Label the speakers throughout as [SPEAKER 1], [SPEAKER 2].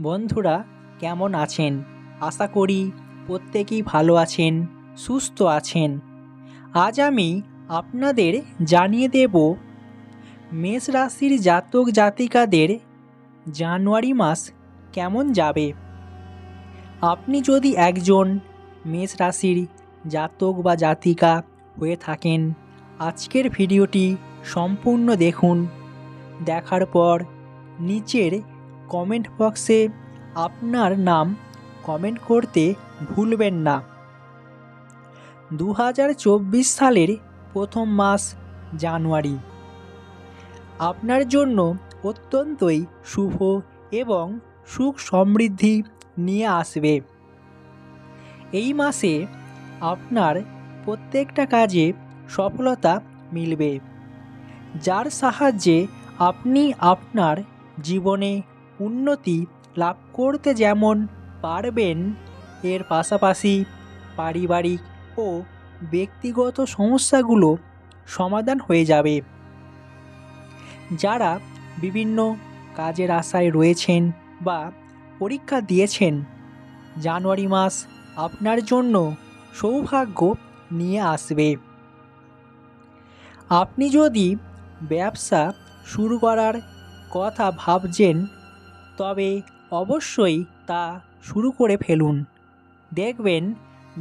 [SPEAKER 1] বন্ধুরা, কেমন আছেন? আশা করি প্রত্যেকেই ভালো আছেন, সুস্থ আছেন। আজ আমি আপনাদের জানিয়ে দেব, মেষ রাশির জাতক জাতিকাদের জানুয়ারি মাস কেমন যাবে? আপনি যদি একজন মেষ রাশির জাতক বা জাতিকা হয়ে থাকেন, আজকের ভিডিওটি সম্পূর্ণ দেখুন। দেখার পর নিচের কমেন্ট বক্সে আপনার নাম কমেন্ট করতে ভুলবেন না। দু হাজার চব্বিশ সালের প্রথম মাস জানুয়ারি। আপনার জন্য অত্যন্তই শুভ এবং সুখ সমৃদ্ধি নিয়ে আসবে। এই মাসে আপনার প্রত্যেকটা কাজে সফলতা মিলবে, যার সাহায্যে আপনি আপনার জীবনে উন্নতি লাভ করতে যেমন পারবেন, এর পাশাপাশি পারিবারিক ও ব্যক্তিগত সমস্যাগুলো সমাধান হয়ে যাবে। যারা বিভিন্ন কাজের আশায় রয়েছেন বা পরীক্ষা দিয়েছেন, জানুয়ারি মাস আপনার জন্য সৌভাগ্য নিয়ে আসবে। আপনি যদি ব্যবসা শুরু করার কথা ভাবছেন তবে অবশ্যই তা শুরু করে ফেলুন। দেখবেন,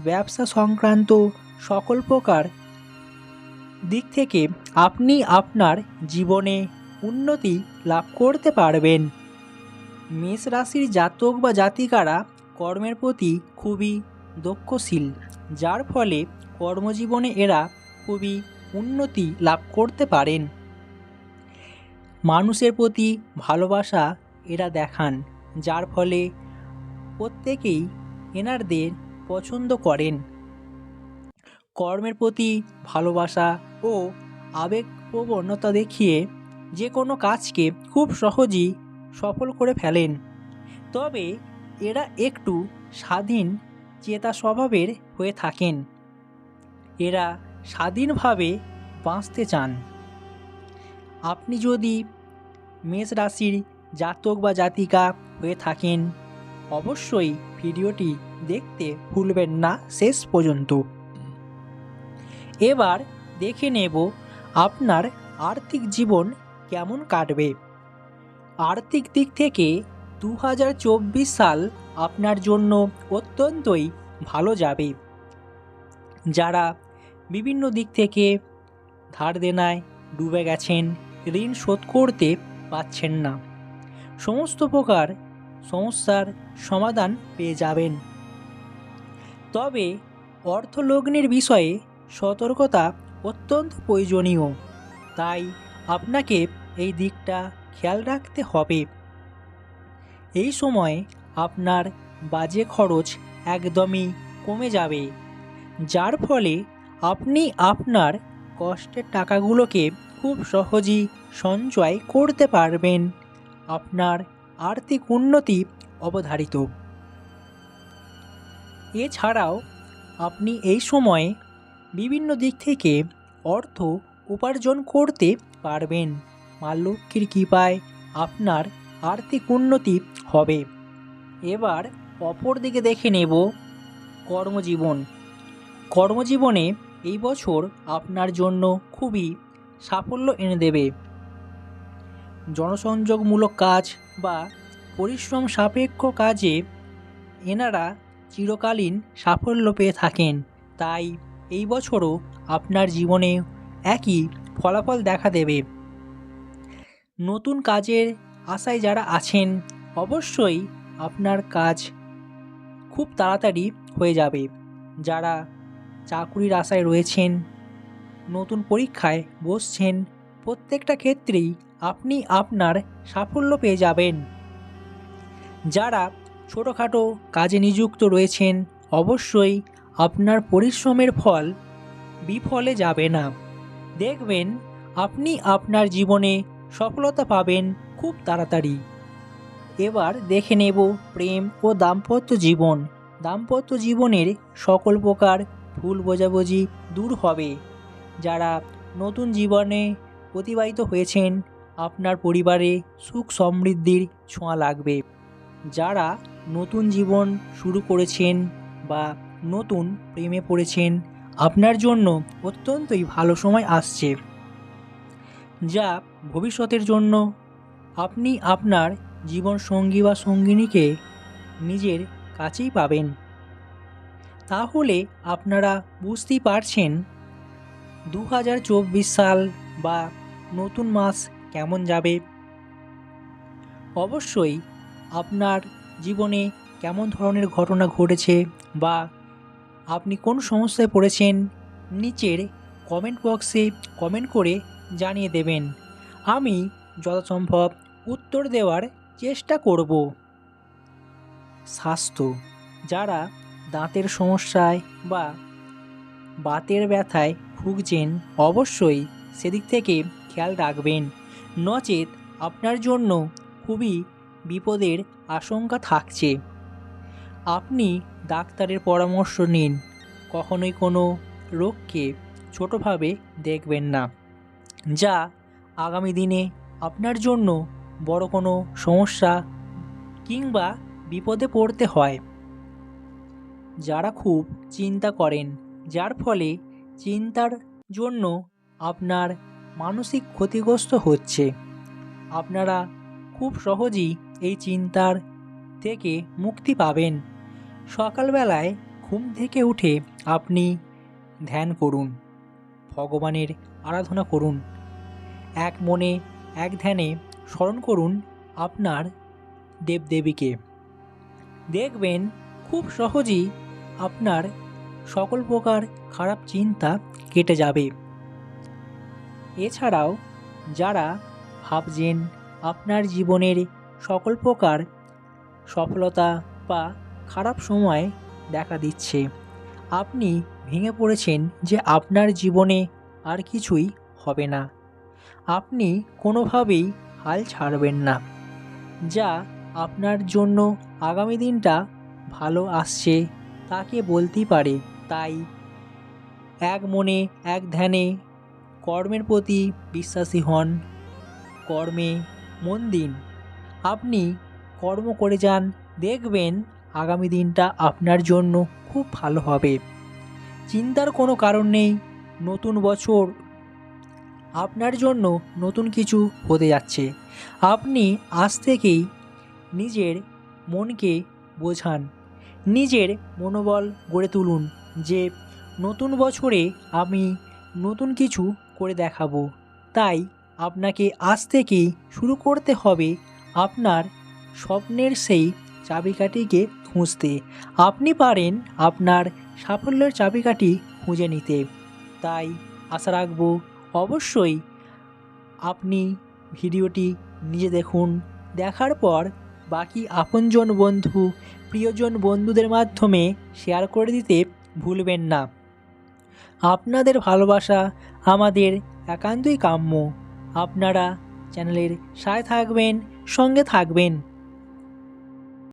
[SPEAKER 1] ব্যবসা সংক্রান্ত সকল প্রকার দিক থেকে আপনি আপনার জীবনে উন্নতি লাভ করতে পারবেন। মেষ রাশির জাতক বা জাতিকারা কর্মের প্রতি খুবই দক্ষশীল, যার ফলে কর্মজীবনে এরা খুবই উন্নতি লাভ করতে পারেন। মানুষের প্রতি ভালোবাসা এরা দেখান, যার ফলে প্রত্যেকেই এনারদের পছন্দ করেন। কর্মের প্রতি ভালোবাসা ও আবেগপ্রবণতা দেখিয়ে যে কোনো কাজকে খুব সহজেই সফল করে ফেলেন। তবে এরা একটু স্বাধীন চেতা স্বভাবের হয়ে থাকেন। এরা স্বাধীনভাবে বাঁচতে চান। আপনি যদি মেষ রাশির জাতক বা জাতিকা হয়ে থাকেন। অবশ্যই ভিডিওটি দেখতে ভুলবেন না শেষ পর্যন্ত। এবার দেখে নেব আপনার আর্থিক জীবন কেমন কাটবে। আর্থিক দিক থেকে দু হাজার চব্বিশ সাল আপনার জন্য অত্যন্তই ভালো যাবে। যারা বিভিন্ন দিক থেকে ধার দেনায় ডুবে গেছেন, ঋণ শোধ করতে পাচ্ছেন না। সমস্ত প্রকার সমস্যার সমাধান পেয়ে যাবেন। তবে অর্থলগ্নের বিষয়ে সতর্কতা অত্যন্ত প্রয়োজনীয়। তাই আপনাকে এই দিকটা খেয়াল রাখতে হবে। এই সময় আপনার বাজে খরচ একদমই কমে যাবে, যার ফলে আপনি আপনার কষ্টের টাকাগুলোকে খুব সহজেই সঞ্চয় করতে পারবেন। আপনার আর্থিক উন্নতি অবধারিত। এছাড়াও, আপনি এই সময়ে বিভিন্ন দিক থেকে অর্থ উপার্জন করতে পারবেন। মা লক্ষ্মীর কৃপায় আপনার আর্থিক উন্নতি হবে। এবার অপর দিকে দেখে নেব কর্মজীবন। কর্মজীবনে এই বছর আপনার জন্য খুবই সাফল্য এনে দেবে। জনসংযোগমূলক কাজ বা পরিশ্রম সাপেক্ষ কাজে এনারা চিরকালীন সাফল্য পেয়ে থাকেন। তাই এই বছরও আপনার জীবনে একই ফলাফল দেখা দেবে। নতুন কাজের আশায় যারা আছেন, অবশ্যই আপনার কাজ খুব তাড়াতাড়ি হয়ে যাবে। যারা চাকুরির আশায় রয়েছেন, নতুন পরীক্ষায় বসছেন, প্রত্যেকটা ক্ষেত্রেই আপনি আপনার সাফল্য পেয়ে যাবেন। যারা ছোটোখাটো কাজে নিযুক্ত রয়েছেন, অবশ্যই আপনার পরিশ্রমের ফল বিফলে যাবে না। দেখবেন আপনি আপনার জীবনে সফলতা পাবেন খুব তাড়াতাড়ি। এবার দেখে নেব প্রেম ও দাম্পত্য জীবন। দাম্পত্য জীবনের সকল প্রকার ভুল বোঝাবুঝি দূর হবে। যারা নতুন জীবনে অতিবাহিত হয়েছেন আপনার পরিবারে সুখ সমৃদ্ধির ছোঁয়া লাগবে। যারা নতুন জীবন শুরু করেছেন বা নতুন প্রেমে পড়েছেন, আপনার জন্য অত্যন্তই ভালো সময় আসছে। যা ভবিষ্যতের জন্য। আপনি আপনার জীবন সঙ্গী বা সঙ্গিনীকে নিজের কাছেই পাবেন। তাহলে আপনারা বুঝতেই পারছেন দু হাজার চব্বিশ সাল বা নতুন মাস কেমন যাবে? অবশ্যই আপনার জীবনে কেমন ধরনের ঘটনা ঘটেছে বা আপনি কোন সমস্যায় পড়েছেন, নিচের কমেন্ট বক্সে কমেন্ট করে জানিয়ে দেবেন। আমি যথাসম্ভব উত্তর দেওয়ার চেষ্টা করব। স্বাস্থ্য, যারা দাঁতের সমস্যায় বা বাতের ব্যথায় ভুগছেন, অবশ্যই সেদিক থেকে খেয়াল রাখবেন। নচেত আপনার জন্য খুবই বিপদের আশঙ্কা থাকছে। আপনি ডাক্তারের পরামর্শ নিন। কখনোই কোনো রোগকে ছোটোভাবে দেখবেন না। যা আগামী দিনে আপনার জন্য বড় কোনো সমস্যা কিংবা বিপদে পড়তে হয়। যারা খুব চিন্তা করেন, যার ফলে চিন্তার জন্য আপনার মানসিক ক্ষতিগ্রস্ত হচ্ছে। আপনারা খুব সহজেই এই চিন্তার থেকে মুক্তি পাবেন। সকালবেলায় ঘুম থেকে উঠে আপনি ধ্যান করুন, ভগবানের আরাধনা করুন। এক মনে এক ধ্যানে স্মরণ করুন আপনার দেবদেবীকে। দেখবেন খুব সহজেই আপনার সকল প্রকার খারাপ চিন্তা কেটে যাবে। এছাড়াও, যারা ভাবছেন আপনার জীবনের সকল প্রকার সফলতা বা খারাপ সময় দেখা দিচ্ছে, আপনি ভেঙে পড়েছেন যে আপনার জীবনে আর কিছুই হবে না। আপনি কোনোভাবেই হাল ছাড়বেন না, যা আপনার জন্য আগামী দিনটা ভালো আসছে তাকে বলতেই পারে। তাই, এক মনে, এক ধ্যানে কর্মের প্রতি বিশ্বাসী হন। কর্মে মন দিন। আপনি কর্ম করে যান, দেখবেন আগামী দিনটা আপনার জন্য খুব ভালো হবে। চিন্তার কোনো কারণ নেই, নতুন বছর আপনার জন্য নতুন কিছু হতে যাচ্ছে। আপনি আজ থেকেই নিজের মনকে বোঝান, নিজের মনোবল গড়ে তুলুন যে নতুন বছরে আমি নতুন কিছু করে দেখাবো। তাই আপনাকে আজ থেকেই শুরু করতে হবে আপনার স্বপ্নের সেই চাবিকাঠিকে খুঁজতে। আপনি পারেন আপনার সাফল্যের চাবিকাঠি খুঁজে নিতে। তাই আশা রাখব, অবশ্যই আপনি ভিডিওটি নিজে দেখুন। দেখার পর বাকি আপনজন বন্ধু, প্রিয়জন বন্ধুদের মাধ্যমে শেয়ার করে দিতে ভুলবেন না। আপনাদের ভালোবাসা আমাদের একান্তই কাম্য। আপনারা চ্যানেলের সায় থাকবেন সঙ্গে থাকবেন।